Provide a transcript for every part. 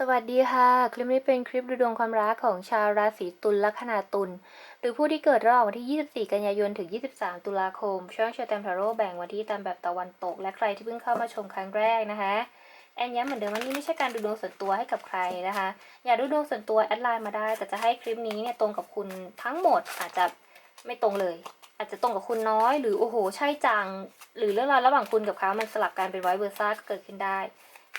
สวัสดีค่ะ คลิปนี้เป็นคลิปดูดวงความรักของชาวราศีตุลลัคนาตุล หรือผู้ที่เกิดระหว่างวันที่ 24 กันยายน ถึง 23 ตุลาคม ช่วงเชอร์แตมทาโร่แบ่งวันที่ตามแบบตะวันตก และใครที่เพิ่งเข้ามาชมครั้งแรกนะคะ แอนย้ำเหมือนเดิมว่านี่ไม่ใช่การดูดวงส่วนตัวให้กับใครนะคะ อยากดูดวงส่วนตัวแอดไลน์มาได้ แต่จะให้คลิปนี้เนี่ยตรงกับคุณทั้งหมดอาจจะไม่ตรงเลย อาจจะตรงกับคุณน้อย หรือโอ้โห ใช่จัง หรือเรื่องราวระหว่างคุณกับเขามันสลับกันเป็นไวเวอร์ซ่าก็เกิดขึ้นได้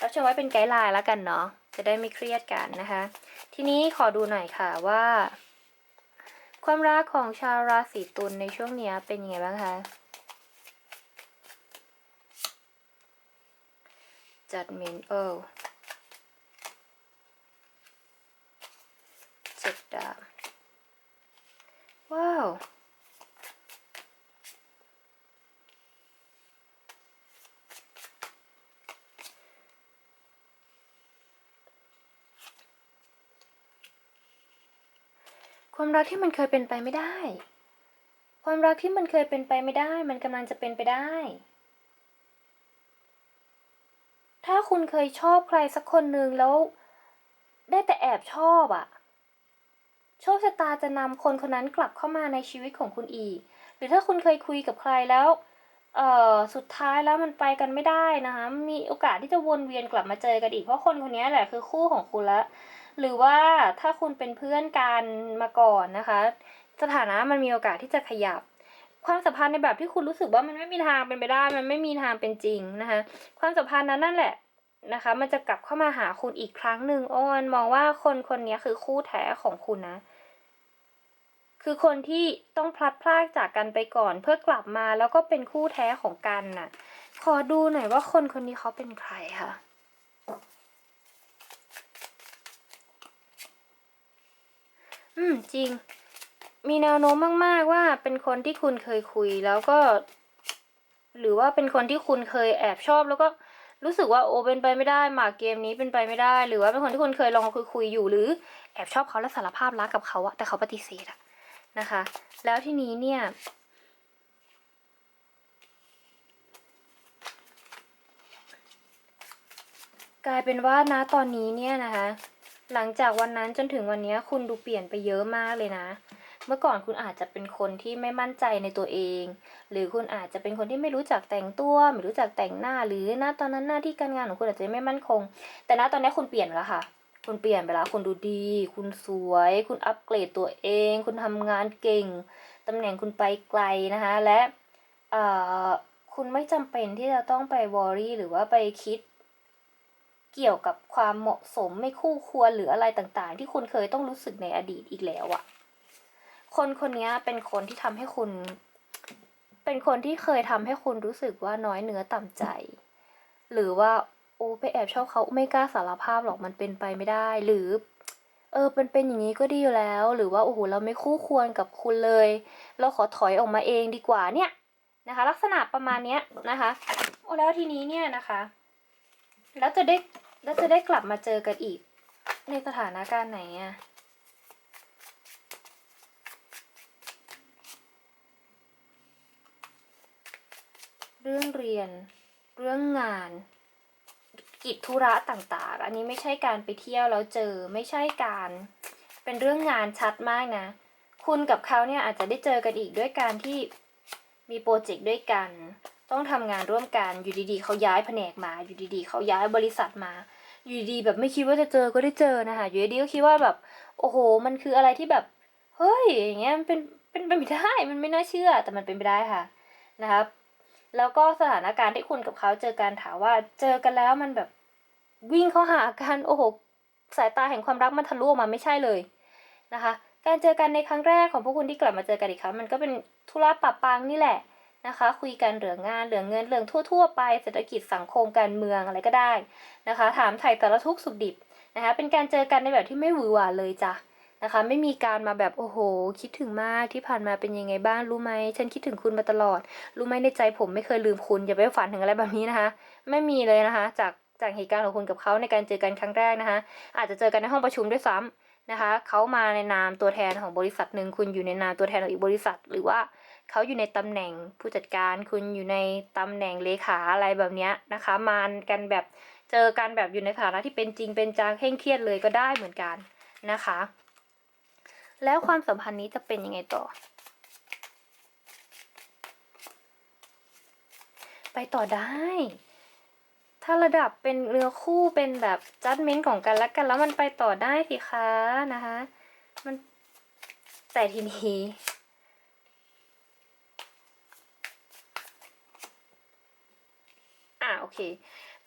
รับชมไว้เป็นไกด์ไลน์แล้วกันเนาะจะได้ไม่เครียดกันนะคะ ทีนี้ขอดูหน่อยค่ะว่า ความรักของชาวราศีตุลในช่วงนี้เป็นยังไงบ้างคะจัดเมนเออเจ็ดดาบว้าว ความรักที่มันเคยเป็นไปไม่ได้ ความรักที่มันเคยเป็นไปไม่ได้ มันกำลังจะเป็นไปได้ ถ้าคุณเคยชอบใครสักคนหนึ่งแล้ว ได้แต่แอบชอบอะโชคชะตาจะนำคนคนนั้นกลับเข้ามาในชีวิตของคุณอีก หรือถ้าคุณเคยคุยกับใครแล้ว เอ่อ สุดท้ายแล้วมันไปกันไม่ได้นะคะ มีโอกาสที่จะวนเวียนกลับมาเจอกันอีก เพราะคนคนนี้แหละคือคู่ของคุณละ หรือว่าถ้าคุณเป็นเพื่อนกันมาก่อนนะคะ สถานะมันมีโอกาสที่จะขยับ ความสัมพันธ์ในแบบที่คุณรู้สึกว่ามันไม่มีทางเป็นไปได้ มันไม่มีทางเป็นจริงนะคะ ความสัมพันธ์นั้นนั่นแหละนะคะ มันจะกลับเข้ามาหาคุณอีกครั้งหนึ่งโอ้นมองว่าคนคนนี้คือคู่แท้ของคุณนะ คือคนที่ต้องพลัดพรากจากกันไปก่อน เพื่อกลับมาแล้วก็เป็นคู่แท้ของกันน่ะ ขอดูหน่อยว่าคนคนนี้เขาเป็นใครค่ะม จริง มีแนวโน้มมาก ๆ ว่าเป็นคนที่คุณเคยคุยแล้วก็ หรือว่าเป็นคนที่คุณเคยแอบชอบแล้วก็รู้สึกว่าโอเป็นไปไม่ได้หมากเกมนี้เป็นไปไม่ได้ หรือว่าเป็นคนที่คุณเคยลองคุยคุยอยู่ หรือแอบชอบเขาและสารภาพรักกับเขาอะแต่เขาปฏิเสธอะนะคะ แล้วทีนี้เนี่ยกลายเป็นว่านะตอนนี้เนี่ยนะคะ หลังจากวันนั้นจนถึงวันนี้คุณดูเปลี่ยนไปเยอะมากเลยนะ เมื่อก่อนคุณอาจจะเป็นคนที่ไม่มั่นใจในตัวเอง หรือคุณอาจจะเป็นคนที่ไม่รู้จักแต่งตัว ไม่รู้จักแต่งหน้า หรือหน้าตอนนั้นหน้าที่การงานของคุณอาจจะไม่มั่นคง แต่ณตอนนี้คุณเปลี่ยนแล้วค่ะ คุณเปลี่ยนไปแล้ว คุณดูดี คุณสวย คุณอัปเกรดตัวเอง คุณทำงานเก่งตำแหน่งคุณไปไกลนะคะ และคุณไม่จำเป็นที่จะต้องไปวอรี่หรือว่าไปคิด เกี่ยวกับความเหมาะสมไม่คู่ควรหรืออะไรต่างๆ ที่คุณเคยต้องรู้สึกในอดีตอีกแล้วอะคนคนนี้เป็นคนที่ทำให้คุณ เป็นคนที่เคยทำให้คุณรู้สึกว่าน้อยเนื้อต่ำใจ หรือว่าโอ้ไปแอบชอบเขาไม่กล้าสารภาพหรอกมันเป็นไปไม่ได้ หรือ เออเป็นเป็นอย่างนี้ก็ดีอยู่แล้ว หรือว่าโอ้โหเราไม่คู่ควรกับคุณเลย เราขอถอยออกมาเองดีกว่าเนี่ยนะคะ ลักษณะประมาณเนี้ยนะคะโอ้แล้วทีนี้เนี่ยนะคะ แล้วจะได้แล้วจะได้กลับมาเจอกันอีก ในสถานการณ์ไหนอะเรื่องเรียน เรื่องงาน กิจธุระต่างๆ อันนี้ไม่ใช่การไปเที่ยวแล้วเจอไม่ใช่การ เป็นเรื่องงานชัดมากนะ คุณกับเขาเนี่ยอาจจะได้เจอกันอีกด้วยการที่มีโปรเจกต์ด้วยกัน ต้องทำงานร่วมกันอยู่ดีๆเขาย้ายแผนกมา อยู่ดีๆเขาย้ายบริษัทมา อยู่ดีๆแบบไม่คิดว่าจะเจอก็ได้เจอนะคะอยู่ดีๆก็คิดว่าแบบ โอ้โห มันคืออะไรที่แบบเฮ้ยอย่างเงี้ยมันเป็นเป็นไปไม่ได้มันไม่น่าเชื่อ แต่มันเป็นไปได้ค่ะนะครับ แล้วก็สถานการณ์ที่คุณกับเขาเจอกันถามว่าเจอกันแล้วมันแบบวิ่งเข้าหากันโอ้โหสายตาแห่งความรักมันทะลุออกมาไม่ใช่เลยนะคะ การเจอกันในครั้งแรกของพวกคุณที่กลับมาเจอกันอีกครั้งมันก็เป็นธุระปะปังนี่แหละ นะคะ คุยกันเรื่องงานเรื่องเงินเรื่องทั่ว ๆ ไปเศรษฐกิจสังคมการเมืองอะไรก็ได้นะคะ ถามไถ่แต่ละทุกสุขดิบนะคะเป็นการเจอกันในแบบที่ไม่หวือหวาเลยจ้ะนะคะไม่มีการมาแบบโอ้โห คิดถึงมากที่ผ่านมาเป็นยังไงบ้างรู้ไหมฉันคิดถึงคุณมาตลอด รู้ไหมในใจผมไม่เคยลืมคุณอย่าไปฝันถึงอะไรแบบนี้นะคะ ไม่มีเลยนะคะ จากจากเหตุการณ์ของคุณกับเขาในการเจอกันครั้งแรกนะคะ อาจจะเจอกันในห้องประชุมด้วยซ้ำนะคะเขามาในนามตัวแทนของบริษัทหนึ่งคุณอยู่ในนามตัวแทนของอีกบริษัท หรือว่า เขาอยู่ในตำแหน่งผู้จัดการคุณอยู่ในตำแหน่งเลขาอะไรแบบเนี้ยนะคะ มากันแบบเจอกันแบบอยู่ในฐานะที่เป็นจริงเป็นจังเคร่งเครียดเลยก็ได้เหมือนกันนะคะ แล้วความสัมพันธ์นี้จะเป็นยังไงต่อ ไปต่อได้ถ้าระดับเป็นเรือคู่เป็นแบบจัดเม้นต์ของกันและกันแล้วมันไปต่อได้สิคะนะคะ มันแต่ทีนี้ อะโอ เค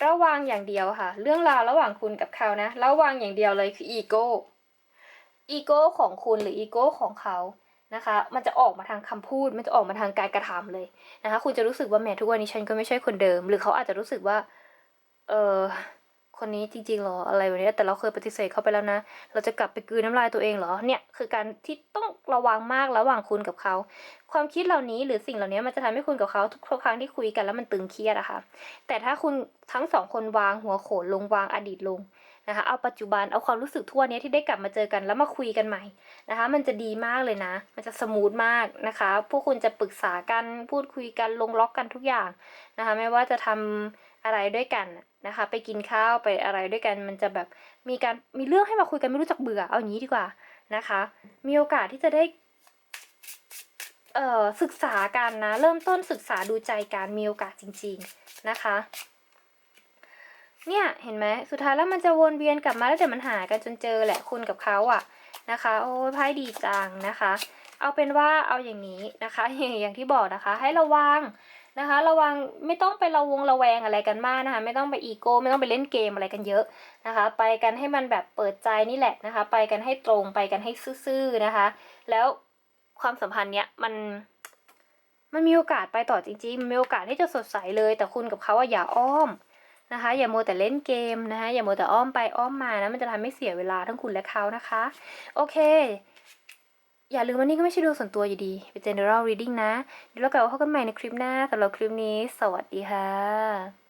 ระวังอย่างเดียวค่ะ เรื่องราวระหว่างคุณกับเขานะ ระวังอย่างเดียวเลยคืออีโก้ อีโก้ของคุณหรืออีโก้ของเขานะคะ มันจะออกมาทางคำพูด มันจะออกมาทางการกระทำเลยนะคะ คุณจะรู้สึกว่าแหมทุกวันนี้ฉันก็ไม่ใช่คนเดิม หรือเขาอาจจะรู้สึกว่า เออ คนนี้จริงๆหรออะไรแบบนี้แต่เราเคยปฏิเสธเขาไปแล้วนะ เราจะกลับไปกืนน้ำลายตัวเองเหรอเนี่ยคือการที่ต้องระวังมากระหว่างคุณกับเขา ความคิดเหล่านี้หรือสิ่งเหล่านี้มันจะทำให้คุณกับเขาทุกครั้งที่คุยกันแล้วมันตึงเครียดอะค่ะแต่ถ้าคุณทั้งสองคนวางหัวโขนลงวางอดีตลงนะคะเอาปัจจุบันเอาความรู้สึกทั่วนี้ที่ได้กลับมาเจอกันแล้วมาคุยกันใหม่นะคะมันจะดีมากเลยนะ มันจะสมูทมากนะคะ พวกคุณจะปรึกษากันพูดคุยกันลงล็อกกันทุกอย่างนะคะไม่ว่าจะทำอะไรด้วยกัน นะคะ ไปกินข้าวไปอะไรด้วยกันมันจะแบบมีการมีเรื่องให้มาคุยกันไม่รู้จักเบื่อเอาอย่างนี้ดีกว่านะคะ มีโอกาสที่จะได้เอ่อศึกษากันนะ เริ่มต้นศึกษาดูใจกันมีโอกาสจริง ๆนะคะ เนี่ยเห็นไหมสุดท้ายแล้วมันจะวนเวียนกลับมาแล้วเดี๋ยวมันหากันจนเจอแหละคุณกับเขาอะนะคะ โอ้ยไพ่ดีจังนะคะ เอาเป็นว่าเอาอย่างนี้นะคะ อย่างที่บอกนะคะ ให้ระวัง นะคะ ระวังไม่ต้องไประวงระแวงอะไรกันมากนะคะ ไม่ต้องไปอีโก้ไม่ต้องไปเล่นเกมอะไรกันเยอะนะคะ ไปกันให้มันแบบเปิดใจนี่แหละนะคะ ไปกันให้ตรงไปกันให้ซื่อๆนะคะ แล้วความสัมพันธ์เนี้ยมันมันมีโอกาสไปต่อจริงๆมันมีโอกาสที่จะสดใสเลย แต่คุณกับเขาอะอย่าอ้อมนะคะ อย่าโมแต่เล่นเกมนะคะอย่าโมแต่อ้อมไปอ้อมมานะมันจะทำให้เสียเวลาทั้งคุณและเขานะคะ โอเค อย่าลืมว่านี่ก็ไม่ใช่ดวงส่วนตัวอยู่ดี เป็น general reading นะ เดี๋ยวเรากลับมาพบกันใหม่ในคลิปหน้าสำหรับคลิปนี้ สวัสดีค่ะ